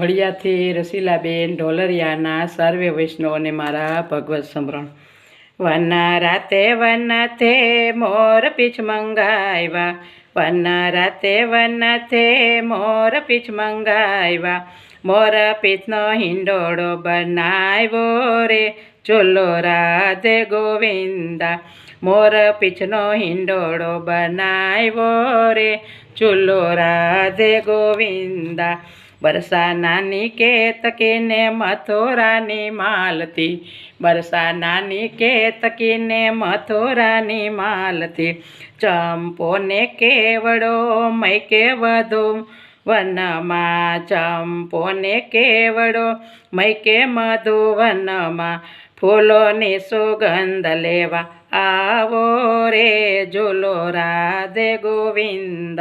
વડિયાથી રસીલાબેન, ઢોલરિયાના સર્વે વૈષ્ણવને મારા ભગવત સમરણ. વના રાતે વનથે મોર પીછ મંગાવ્યા વના રાતે વનથે મોર પીછ મંગાવ્યા મોર પીછનો હિંડોળો બનાવ્યો રે. ચોલો રાધે ગોવિંદા. મોર પીછનો હિંડોળો બનાવ્યો રે. ચોલો રાધે ગોવિંદા. બરસા નાની કેતકીને મથુરાની માલતી બરસા નાની કેતકીને મથુરાની માલતી ચંપોને કેવડો મૈકે વધુ. વનમાં ચંપોને કેવડો મૈકે મધુવનમાં ફૂલોની સુગંધ લેવા આવો રે ઝૂલો રાધે ગોવિંદ.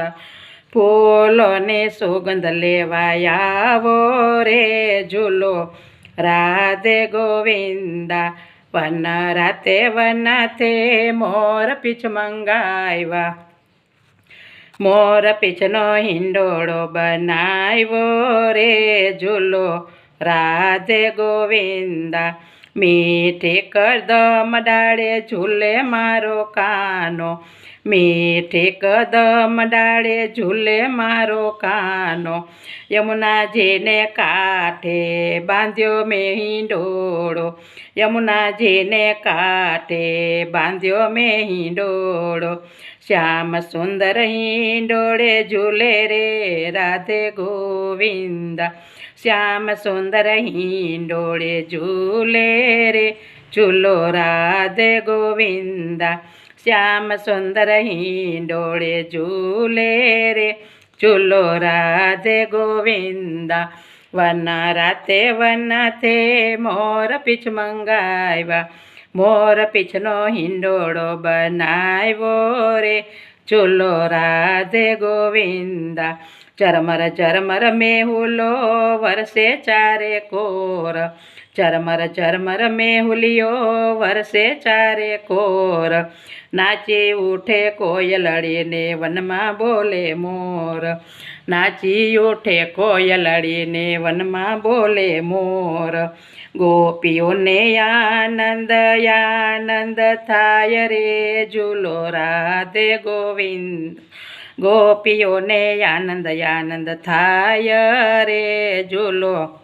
ફૂલોની સુગંધ લેવાયાવો રે ઝૂલો. રાધે ગોવિંદા, વન રાતે વનાથે મોર પીછ મંગાવ્યા મોર પીછનો હિંડોળો બનાવ્યો રે ઝૂલો. રાધે ગોવિંદા મીઠી કદમ ડાળે ઝૂલે મારો કાનો. મીઠે કદમ ડાળે ઝૂલે મારો કાનો. યમુનાજીને કાંઠે બાંધ્યો મેં હિંડોળો યમુનાજીને કાંઠે બાંધ્યો મેં હિંડોળો શ્યામ સુંદર ડોળે ઝૂલે રે રાધે ગોવિંદ. શ્યામ સુંદર ડોળે ઝૂલે રે, ઝૂલો રાધે ગોવિંદ. શ્યામ સુંદર ડોળે ઝૂલે રે, ઝૂલો રાધે ગોવિંદ. વન રાતે વનથે મોર પીછ મંગાવ્યા મોર પીછનો હિંડોળો બનાવ્યો રે. ચૂલો રાધે ગોવિંદા ચરમર ચરમર મેહુલો વરસે ચારે કોર. ચરમર ચરમર મેહુલિયો વરસે ચારે કોર. નાચી ઉઠે કોયલડીને વનમાં બોલે મોર. નાચી ઉઠે કોયલડીને વનમાં બોલે મોર. ગોપીઓને આનંદ આનંદ થાય રે ઝૂલો રાધે ગોવિંદ. ગોપીઓને આનંદ આનંદ થાય રે ઝૂલો.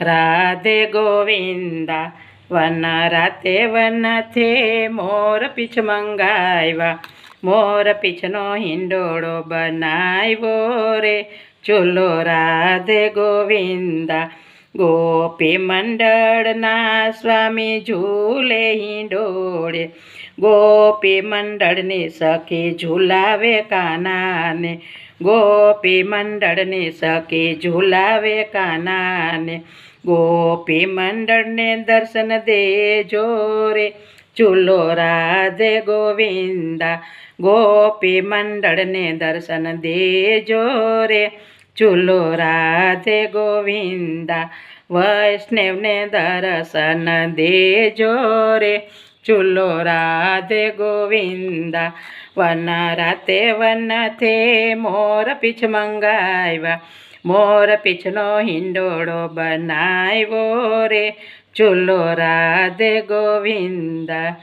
રાધે ગોવિંદા, વન રાતે વનથે મોર પીછ મંગાવ્યા મોર પીછનો હિંડોળો બનાવ્યો રે. ચૂલો રાધે ગોવિંદા ગોપી મંડળના સ્વામી ઝૂલે ડોળે ગોપી મંડળની સખી ઝૂલાવે કાનાને. ગોપી મંડળની સખી ઝૂલાવે કાનાને. ગોપી મંડળને દર્શન દેજો રે. ચૂલો રાધે ગોવિંદા. ગોપી મંડળને દર્શન દેજો રે. ચૂલો રાધે ગોવિંદા, વૈષ્ણવને દર્શન દેજો રે. ચૂલો રાધે ગોવિંદા, વન રાતે વનથે મોર પીછ મંગાવ્યા મોર પીછનો હિંડોળો બનાવ્યો રે. ચૂલો રાધે ગોવિંદા,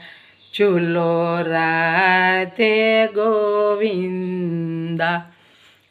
ચૂલો રાધે ગોવિંદા.